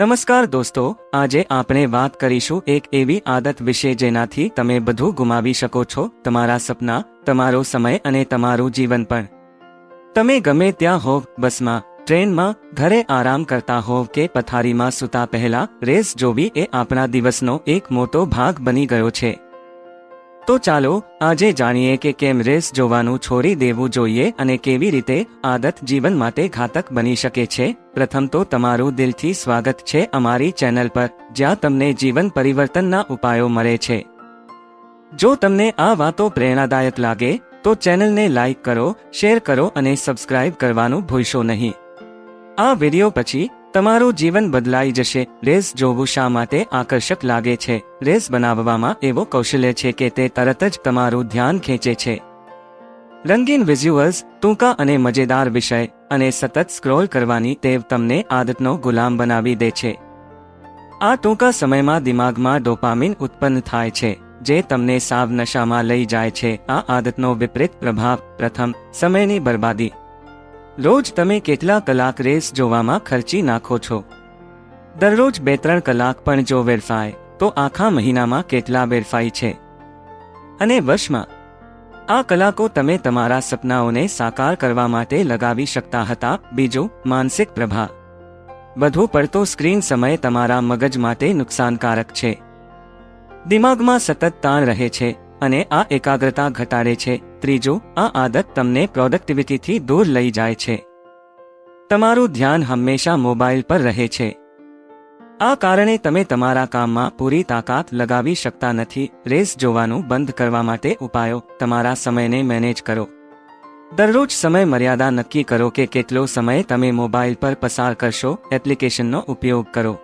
નમસ્કાર દોસ્તો, આજે આપણે વાત કરીશું એક એવી આદત વિશે જેનાથી તમે બધું ગુમાવી શકો છો, તમારા સપના, તમારો સમય અને તમારું જીવન પણ. તમે ગમે ત્યાં હોવ, બસમાં, ટ્રેનમાં, ઘરે આરામ કરતા હોવ કે પથારીમાં સૂતા પહેલા, રેસ જોવી એ આપણા દિવસનો એક મોટો ભાગ બની ગયો છે. તો ચાલો આજે જાણીએ કે કેમ રેસ જોવાનું છોડી દેવું જોઈએ અને કેવી રીતે આદત જીવન માટે ઘાતક બની શકે છે. પ્રથમ તો તમારું દિલથી સ્વાગત છે અમારી ચેનલ પર, જ્યાં તમને જીવન પરિવર્તનના ઉપાયો મળે છે. જો તમને આ વાતો પ્રેરણાદાયક લાગે, તો ચેનલને લાઇક કરો, શેર કરો અને સબસ્ક્રાઇબ કરવાનું ભૂલશો નહીં. આ વીડિયો પછી તમારું જીવન બદલાઈ જશે. રેસ જોવું શા માટે આકર્ષક લાગે છે? રેસ બનાવવામાં એવો કૌશલ્ય છે કે તે તરત જ તમારું ધ્યાન ખેંચે છે. રંગીન વિઝ્યુઅલ્સ ટૂંકા અને મજેદાર વિષય અને સતત સ્ક્રોલ કરવાની ટેવ તમને આદતનો ગુલામ બનાવી દે છે. આ ટૂંકા સમયમાં દિમાગમાં ડોપામિન ઉત્પન્ન થાય છે, જે તમને સાવ નશામાં લઈ જાય છે. આ આદતનો વિપરીત પ્રભાવ પ્રથમ સમયની બરબાદી રોજ તમે કેટલા કલાક રેસ જોવામાં ખર્ચી નાખો છો? દરરોજ બે ત્રણ કલાક પણ જો વેરફાય, તો આખા મહિનામાં કેટલા વેરફાય છે? અને વર્ષમાં? આ કલાકો તમે તમારા સપનાઓને સાકાર કરવા માટે લગાવી શકતા હતા, બીજો માનસિક પ્રભાવ. વધુ પડતો સ્ક્રીન સમય તમારા મગજ માટે નુકસાનકારક છે. દિમાગમાં સતત તાણ રહે છે અને આ એકાગ્રતા ઘટાડે છે. ત્રીજું, આ આદત તમને પ્રોડક્ટિવિટીથી દૂર લઈ જાય છે. તમારું ધ્યાન હંમેશા મોબાઈલ પર રહે છે. આ કારણે તમે તમારા કામમાં પૂરી તાકાત લગાવી શકતા નથી. રેસ જોવાનું બંધ કરવા માટે ઉપાયો, તમારા સમયને મેનેજ કરો. દરરોજ સમય મર્યાદા નક્કી કરો કે કેટલો સમય તમે મોબાઈલ પર પસાર કરશો. એપ્લિકેશનનો ઉપયોગ કરો.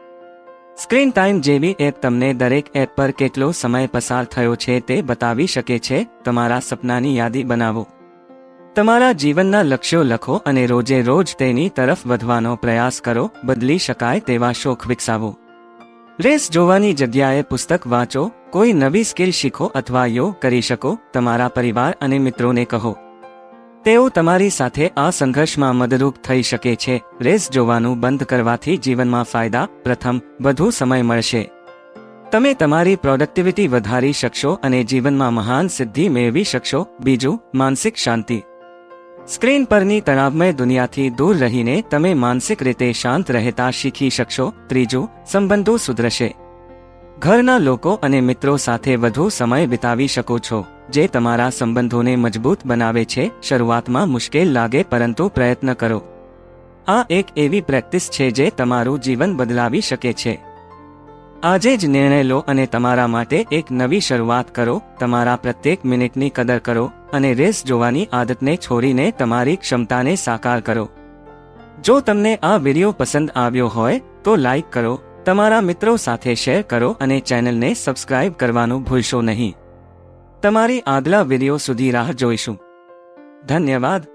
સ્ક્રીન ટાઈમ જેવી એપ તમને દરેક એપ પર કેટલો સમય પસાર થયો છે તે બતાવી શકે છે. તમારા સપનાની યાદી બનાવો. તમારા જીવનના લક્ષ્યો લખો અને રોજે રોજ તેની તરફ વધવાનો પ્રયાસ કરો. બદલી શકાય તેવા શોખ વિકસાવો. રેસ જોવાની જગ્યાએ પુસ્તક વાંચો. કોઈ નવી સ્કિલ શીખો અથવા યોગ કરી શકો. તમારા પરિવાર અને મિત્રોને કહો. તેઓ તમારી સાથે આ સંઘર્ષમાં મદદરૂપ થઈ શકે છે. રેસ જોવાનું બંધ કરવાથી જીવનમાં ફાયદા, પ્રથમ, વધુ સમય મળશે. તમે તમારી પ્રોડક્ટિવિટી વધારી શકશો અને જીવનમાં મહાન સિદ્ધિ મેળવી શકશો. બીજું, માનસિક શાંતિ. સ્ક્રીન પરની તણાવમય દુનિયાથી દૂર રહીને તમે માનસિક રીતે શાંત રહેતા શીખી શકશો. ત્રીજું, સંબંધો સુધરશે. ઘરના લોકો અને મિત્રો સાથે વધુ સમય વિતાવી શકો છો. જે તમારા સંબંધોને મજબૂત બનાવે છે, શરૂઆતમાં મુશ્કેલ લાગે પરંતુ પ્રયત્ન કરો. આ એક એવી પ્રેક્ટિસ છે જે તમારું જીવન બદલાવી શકે છે. આજે જ નિર્ણય લો અને તમારા માટે એક નવી શરૂઆત કરો, તમારા પ્રત્યેક મિનિટની કદર કરો અને રેસ જોવાની આદતને છોડીને તમારી ક્ષમતાને સાકાર કરો. જો તમને આ વીડિયો પસંદ આવ્યો હોય, તો લાઈક કરો, તમારા મિત્રો સાથે શેર કરો અને ચેનલને સબસ્ક્રાઇબ કરવાનું ભૂલશો નહીં. તમારી આગલા વીડિયો સુધી રાહ જોઈશું. ધન્યવાદ.